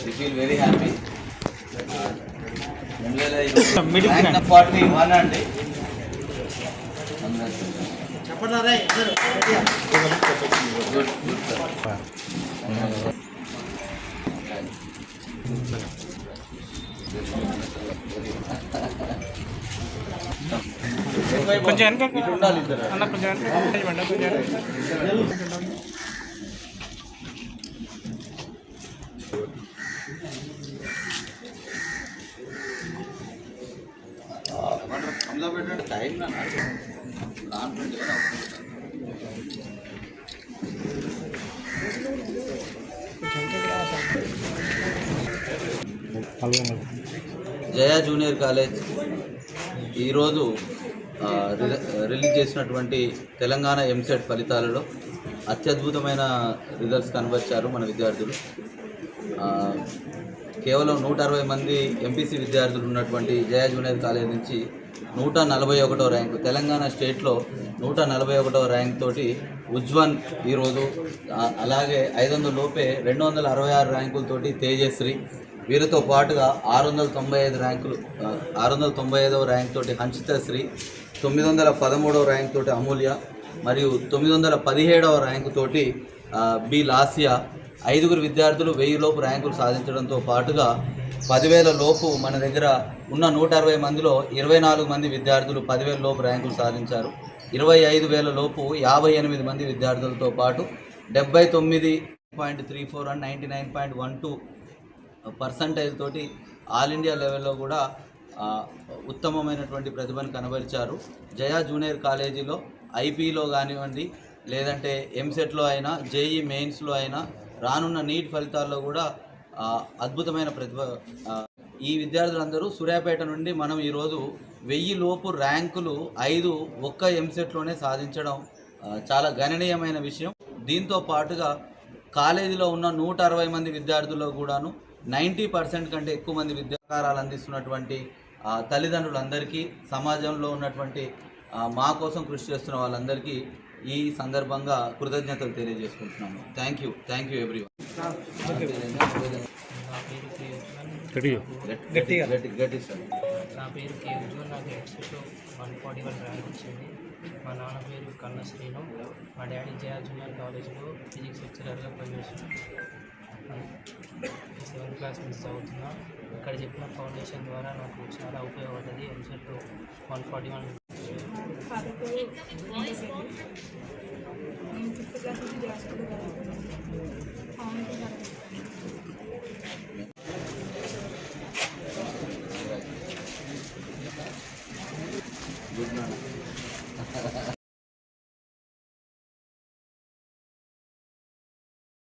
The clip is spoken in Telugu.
We feel very happy forty one అండి కొంచెం వెనక ఉండాలి అన్న కొంచెం వెనక. కొంచెం పెట్టండి టైం దాంట్లో జయ జూనియర్ కాలేజ్ ఈరోజు రిలీజ్ చేసినటువంటి తెలంగాణ ఎంసెట్ ఫలితాలలో అత్యద్భుతమైన రిజల్ట్స్ కనబరిచారు మన విద్యార్థులు. కేవలం నూట అరవై మంది ఎంపీసీ విద్యార్థులు ఉన్నటువంటి జయ జూనియర్ కాలేజ్ నుంచి నూట నలభై ఒకటో ర్యాంకు. తెలంగాణ స్టేట్లో నూట నలభై ఒకటో ర్యాంక్ తోటి ఉజ్వన్ ఈరోజు అలాగే ఐదు వందల లోపే రెండు వందల అరవై ఆరు ర్యాంకులతోటి తేజశ్రీ. వీరితో పాటుగా ఆరు వందల తొంభై ఐదు ర్యాంకులు ఆరు వందల తొంభై ఐదవ ర్యాంక్ తోటి హంసితశ్రీ తొమ్మిది వందల పదమూడవ ర్యాంక్ తోటి అమూల్య మరియు తొమ్మిది వందల పదిహేడవ ర్యాంకు తోటి బి లాసియా ఐదుగురు విద్యార్థులు వెయ్యి లోపు ర్యాంకులు సాధించడంతో పాటుగా పదివేల లోపు మన దగ్గర ఉన్న నూట అరవై మందిలో ఇరవై నాలుగు మంది విద్యార్థులు పదివేల లోపు ర్యాంకులు సాధించారు. ఇరవై ఐదు వేల లోపు యాభై ఎనిమిది మంది విద్యార్థులతో పాటు డెబ్బై తొమ్మిది point three four and ninety nine point one two percentage తోటి ఆల్ ఇండియా లెవెల్లో కూడా ఉత్తమమైనటువంటి ప్రతిభను కనబరిచారు. జయా జూనియర్ కాలేజీలో ఐపీలో కానివ్వండి లేదంటే ఎంసెట్లో అయినా జేఈ మెయిన్స్లో అయినా రానున్న నీట్ ఫలితాల్లో కూడా అద్భుతమైన ప్రతిభ ఈ విద్యార్థులందరూ సూర్యాపేట నుండి మనం ఈరోజు వెయ్యి లోపు ర్యాంకులు ఐదు ఒక్క ఎంసెట్లోనే సాధించడం చాలా గణనీయమైన విషయం. దీంతో పాటుగా కాలేజీలో ఉన్న నూట అరవై మంది విద్యార్థుల్లో కూడాను నైంటీ పర్సెంట్ కంటే ఎక్కువ మంది విద్యాకారాలు అందిస్తున్నటువంటి తల్లిదండ్రులందరికీ సమాజంలో ఉన్నటువంటి మా కోసం కృషి చేస్తున్న వాళ్ళందరికీ ఈ సందర్భంగా కృతజ్ఞతలు తెలియజేసుకుంటున్నాము. Thank you thank you every నా పేరు కే. ఉజ్వల్ నాకు ఎక్స్పెక్ట్లో వన్ ఫార్టీ వన్ ర్యాంక్ వచ్చింది. మా నాన్న పేరు కన్న శ్రీను. మా డాడీ జయా జూనియర్ కాలేజ్లో ఫిజిక్స్ లెక్చరర్గా పనిచేస్తున్నాను సెవెంత్ క్లాస్ నుంచి చదువుతున్నా ఇక్కడ చెప్పిన ఫౌండేషన్ ద్వారా నాకు చాలా ఉపయోగపడ్డది. ఎంసెట్ వన్ ఫార్టీ వన్ నేను